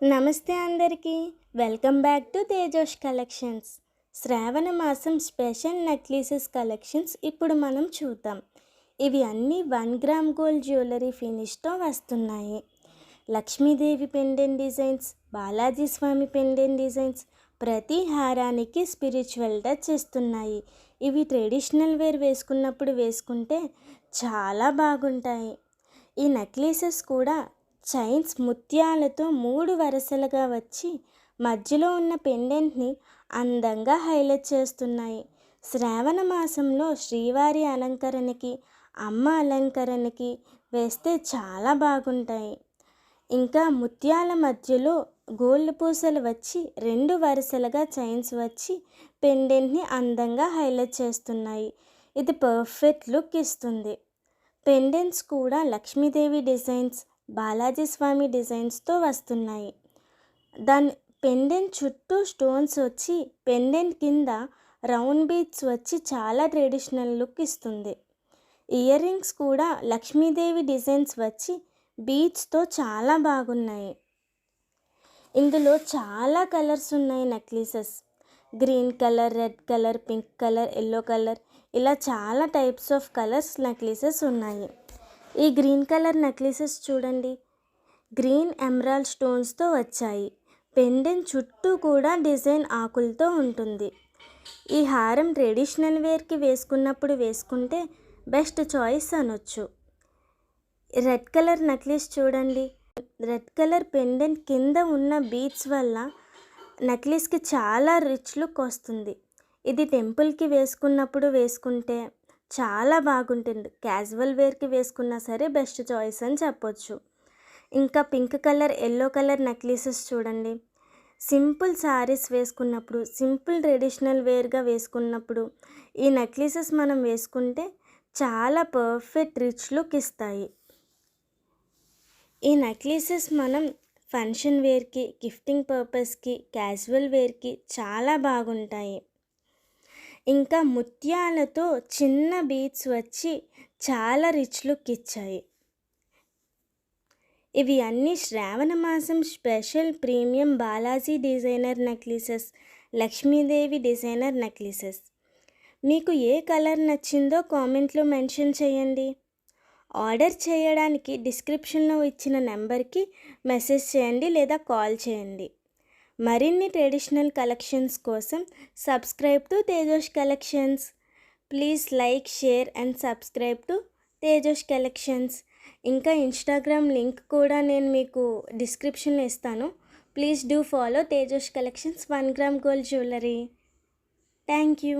నమస్తే అందరికీ. Welcome back to Tejosh collections. శ్రావణ మాసం స్పెషల్ నెక్లెసెస్ కలెక్షన్స్ ఇప్పుడు మనం చూద్దాం. ఇవి అన్నీ వన్ గ్రామ్ గోల్డ్ జ్యువెలరీ ఫినిష్తో వస్తున్నాయి. Lakshmidevi pendant designs Balaji Swami pendant designs ప్రతి హారానికి స్పిరిచువల్ టచ్ ఇస్తున్నాయి. ఇవి ట్రెడిషనల్ వేర్ వేసుకున్నప్పుడు వేసుకుంటే చాలా బాగుంటాయి. ఈ నెక్లెసెస్ కూడా చైన్స్ ముత్యాలతో మూడు వరుసలుగా వచ్చి మధ్యలో ఉన్న పెండెంట్ని అందంగా హైలైట్ చేస్తున్నాయి. శ్రావణ మాసంలో శ్రీవారి అలంకరణకి అమ్మ అలంకరణకి వేస్తే చాలా బాగుంటాయి. ఇంకా ముత్యాల మధ్యలో గోల్డ్ పూసలు వచ్చి రెండు వరుసలుగా చైన్స్ వచ్చి పెండెంట్ని అందంగా హైలైట్ చేస్తున్నాయి. ఇది పర్ఫెక్ట్ లుక్ ఇస్తుంది. పెండెంట్స్ కూడా లక్ష్మీదేవి డిజైన్స్ బాలాజీ స్వామి డిజైన్స్తో వస్తున్నాయి. దాని పెండెంట్ చుట్టూ స్టోన్స్ వచ్చి పెండెంట్ కింద రౌండ్ బీట్స్ వచ్చి చాలా ట్రెడిషనల్ లుక్ ఇస్తుంది. ఇయర్ రింగ్స్ కూడా లక్ష్మీదేవి డిజైన్స్ వచ్చి బీట్స్తో చాలా బాగున్నాయి. ఇందులో చాలా కలర్స్ ఉన్నాయి necklaces. Green colour red colour pink colour yellow colour ఇలా చాలా టైప్స్ ఆఫ్ కలర్స్ నెక్లెసెస్ ఉన్నాయి. ఈ గ్రీన్ కలర్ నెక్లెసెస్ చూడండి. గ్రీన్ ఎమరాల్ స్టోన్స్తో వచ్చాయి. పెండెంట్ చుట్టూ కూడా డిజైన్ ఆకులతో ఉంటుంది. ఈ హారం ట్రెడిషనల్ వేర్కి వేసుకున్నప్పుడు వేసుకుంటే బెస్ట్ చాయిస్ అనొచ్చు. రెడ్ కలర్ నెక్లెస్ చూడండి. రెడ్ కలర్ పెండెంట్ కింద ఉన్న బీట్స్ వల్ల నెక్లెస్కి చాలా రిచ్ లుక్ వస్తుంది. ఇది టెంపుల్కి వేసుకున్నప్పుడు వేసుకుంటే చాలా బాగుంటుంది. క్యాజువల్ వేర్కి వేసుకున్నా సరే బెస్ట్ చాయిస్ అని చెప్పొచ్చు. ఇంకా pink colour yellow colour necklaces చూడండి. సింపుల్ శారీస్ వేసుకున్నప్పుడు సింపుల్ ట్రెడిషనల్ వేర్గా వేసుకున్నప్పుడు ఈ నెక్లెసెస్ మనం వేసుకుంటే చాలా పర్ఫెక్ట్ రిచ్ లుక్ ఇస్తాయి. ఈ నెక్లెసెస్ మనం ఫంక్షన్ వేర్కి గిఫ్టింగ్ పర్పస్కి క్యాజువల్ వేర్కి చాలా బాగుంటాయి. ఇంకా ముత్యాలతో చిన్న బీట్స్ వచ్చి చాలా రిచ్ లుక్ ఇచ్చాయి. ఇవి అన్ని శ్రావణ మాసం special premium Balaji designer necklaces Lakshmidevi designer necklaces. మీకు ఏ కలర్ నచ్చిందో కామెంట్లో మెన్షన్ చేయండి. ఆర్డర్ చేయడానికి డిస్క్రిప్షన్లో ఇచ్చిన నెంబర్కి మెసేజ్ చేయండి లేదా కాల్ చేయండి. మరిన్ని ట్రెడిషనల్ కలెక్షన్స్ కోసం subscribe to Tejosh collections. Please like share and subscribe to Tejosh collections. ఇంకా ఇన్స్టాగ్రామ్ లింక్ కూడా నేను మీకు డిస్క్రిప్షన్లో ఇస్తాను. Please do follow Tejosh collections one gram gold jewellery. Thank you.